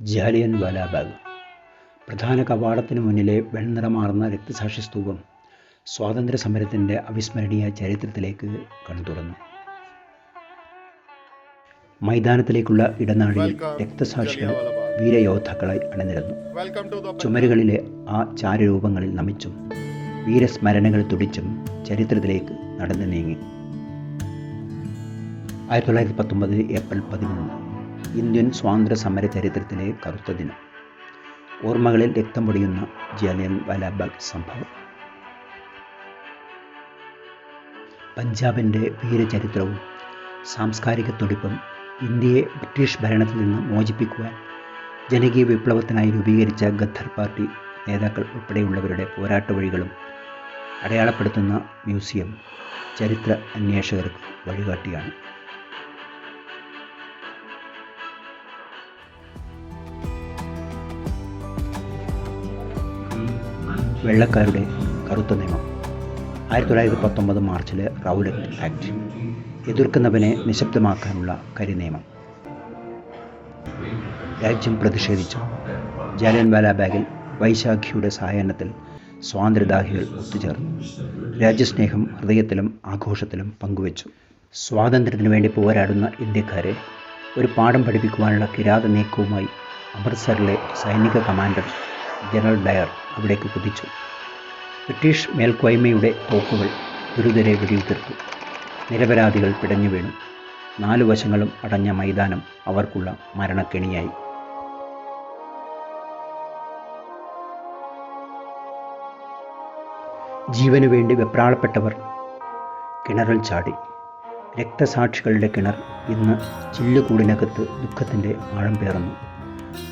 ജാലിയൻ വാലാബാഗ് പ്രധാന കവാടത്തിന് മുന്നിലെ വെൺനിറമാർന്ന രക്തസാക്ഷി സ്തൂപം സ്വാതന്ത്ര്യ സമരത്തിന്റെ അവിസ്മരണീയ ചരിത്രത്തിലേക്ക് തുറന്നു മൈതാനത്തിലേക്കുള്ള ഇടനാഴിയിൽ രക്തസാക്ഷികൾ വീരയോദ്ധാക്കളായി അണിനിരന്നു. ചുമരുകളിലെ ആ ചാരരൂപങ്ങളിൽ നമിച്ചും വീരസ്മരണകൾ തുടിച്ചും ചരിത്രത്തിലേക്ക് നടന്നു നീങ്ങി. ആയിരത്തി തൊള്ളായിരത്തി പത്തൊമ്പത് ഏപ്രിൽ പതിമൂന്ന് ഇന്ത്യൻ സ്വാതന്ത്ര്യ സമര ചരിത്രത്തിലെ കറുത്ത ദിനം. ഓർമ്മകളിൽ രക്തം പൊടിയുന്ന ജാലിയൻ വാലാബാഗ് സംഭവം. പഞ്ചാബിന്റെ വീരചരിത്രവും സാംസ്കാരിക തുടിപ്പും ഇന്ത്യയെ ബ്രിട്ടീഷ് ഭരണത്തിൽ നിന്ന് മോചിപ്പിക്കുവാൻ ജനകീയ വിപ്ലവത്തിനായി രൂപീകരിച്ച ഗദ്ദർ പാർട്ടി നേതാക്കൾ ഉൾപ്പെടെയുള്ളവരുടെ പോരാട്ട വഴികളും അടയാളപ്പെടുത്തുന്ന മ്യൂസിയം ചരിത്ര അന്വേഷകർക്ക് വഴികാട്ടിയാണ്. വെള്ളക്കാരുടെ കറുത്ത നിയമം. ആയിരത്തി തൊള്ളായിരത്തി പത്തൊമ്പത് മാർച്ചിലെ റൗലറ്റ് ആക്ട്. എതിർക്കുന്നവനെ നിശബ്ദമാക്കാനുള്ള കരിനിയമം. രാജ്യം പ്രതിഷേധിച്ചു. ജാലിയൻ വാലാബാഗിൽ വൈശാഖിയുടെ സായാഹ്നത്തിൽ സ്വാതന്ത്ര്യദാഹികൾ ഒത്തുചേർന്നു. രാജ്യസ്നേഹം ഹൃദയത്തിലും ആഘോഷത്തിലും പങ്കുവച്ചു. സ്വാതന്ത്ര്യത്തിനു വേണ്ടി പോരാടുന്ന ഇന്ത്യക്കാരെ ഒരു പാഠം പഠിപ്പിക്കുവാനുള്ള കിരാത നീക്കവുമായി അമൃത്സറിലെ സൈനിക കമാൻഡർ ജനറൽ ഡയർ അവിടേക്ക് കുതിച്ചു. ബ്രിട്ടീഷ് മേൽക്കോയ്മയുടെ തോക്കുകൾ ഗുരുതരെ വെടിയുതിർത്തു. നിരപരാധികൾ പിടഞ്ഞു വീണു. നാലു വശങ്ങളും അടഞ്ഞ മൈതാനം അവർക്കുള്ള മരണക്കെണിയായി. ജീവനു വേണ്ടി വെപ്രാളപ്പെട്ടവർ കിണറിൽ ചാടി. രക്തസാക്ഷികളുടെ കിണർ ഇന്ന് ചില്ലുകൂടിനകത്ത് ദുഃഖത്തിന്റെ ആഴം പേറുന്നു.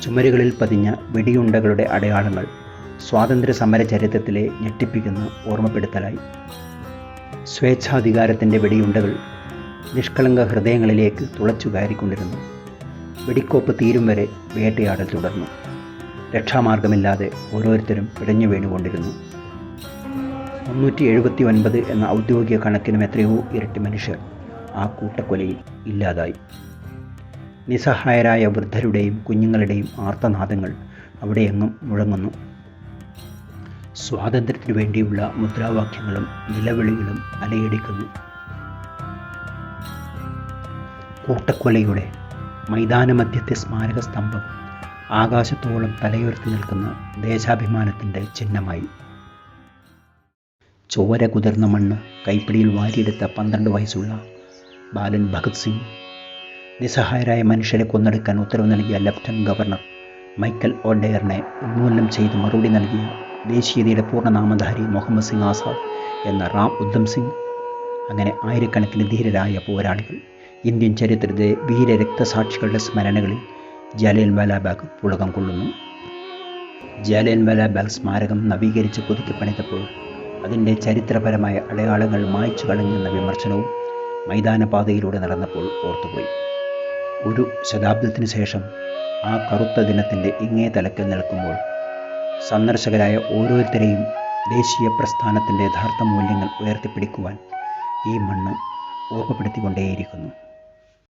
ചുമരുകളിൽ പതിഞ്ഞ വെടിയുണ്ടകളുടെ അടയാളങ്ങൾ സ്വാതന്ത്ര്യ സമര ചരിത്രത്തിലെ ഞെട്ടിപ്പിക്കുന്ന ഓർമ്മപ്പെടുത്തലായി. സ്വേച്ഛാധികാരത്തിന്റെ വെടിയുണ്ടകൾ നിഷ്കളങ്ക ഹൃദയങ്ങളിലേക്ക് തുളച്ചു കയറിക്കൊണ്ടിരുന്നു. വെടിക്കോപ്പ് തീരും വരെ വേട്ടയാടൽ തുടർന്നു. രക്ഷാമാർഗമില്ലാതെ ഓരോരുത്തരും പിടഞ്ഞു വീണുകൊണ്ടിരുന്നു. മുന്നൂറ്റി എഴുപത്തി ഒൻപത് എന്ന ഔദ്യോഗിക കണക്കിനും എത്രയോ ഇരട്ടി മനുഷ്യർ ആ കൂട്ടക്കൊലയിൽ ഇല്ലാതായി. നിസ്സഹായരായ വൃദ്ധരുടെയും കുഞ്ഞുങ്ങളുടെയും ആർത്തനാദങ്ങൾ അവിടെയെങ്ങും മുഴങ്ങുന്നു. സ്വാതന്ത്ര്യത്തിനു വേണ്ടിയുള്ള മുദ്രാവാക്യങ്ങളും നിലവിളികളും അലയടിക്കുന്നു. കൂട്ടക്കൊലയുടെ മൈതാനമധ്യത്തെ സ്മാരക സ്തംഭം ആകാശത്തോളം തലയുയർത്തി നിൽക്കുന്ന ദേശാഭിമാനത്തിന്റെ ചിഹ്നമായി. ചോര കുതിർന്ന മണ്ണ് കൈപ്പിടിയിൽ വാരിയെടുത്ത പന്ത്രണ്ട് വയസ്സുള്ള ബാലൻ ഭഗത് സിംഗ് നിസ്സഹായരായ മനുഷ്യരെ കൊന്നെടുക്കാൻ ഉത്തരവ് നൽകിയ ലഫ്റ്റനന്റ് ഗവർണർ മൈക്കൽ ഒഡെയറിനെ ഉന്മൂലനം ചെയ്ത് മറുപടി നൽകിയ ദേശീയതയുടെ പൂർണനാമധാരി മുഹമ്മദ് സിംഗ് ആസാദ് എന്ന റാം ഉദ്ധം സിംഗ് അങ്ങനെ ആയിരക്കണക്കിന് ധീരരായ പോരാളികൾ ഇന്ത്യൻ ചരിത്രത്തിലെ വീരരക്തസാക്ഷികളുടെ സ്മരണകളിൽ ജാലിയൻ വാലാബാഗ് പുളകം കൊള്ളുന്നു. ജാലിയൻ വാലാബാഗ് സ്മാരകം നവീകരിച്ച് പുതുക്കി പണിതപ്പോൾ അതിന്റെ ചരിത്രപരമായ അടയാളങ്ങൾ മായ്ച്ചു കളഞ്ഞെന്ന വിമർശനവും മൈതാനപാതയിലൂടെ നടന്നപ്പോൾ ഓർത്തുപോയി. ഒരു ശതാബ്ദത്തിന് ശേഷം ആ കറുത്ത ദിനത്തിന്റെ ഇങ്ങേ തലക്കൽ നിൽക്കുമ്പോൾ സന്ദർശകരായ ഓരോരുത്തരെയും ദേശീയ പ്രസ്ഥാനത്തിന്റെ യഥാർത്ഥ മൂല്യങ്ങൾ ഉയർത്തിപ്പിടിക്കുവാൻ ഈ മണ്ണ് ഓർമ്മപ്പെടുത്തിക്കൊണ്ടേയിരിക്കുന്നു.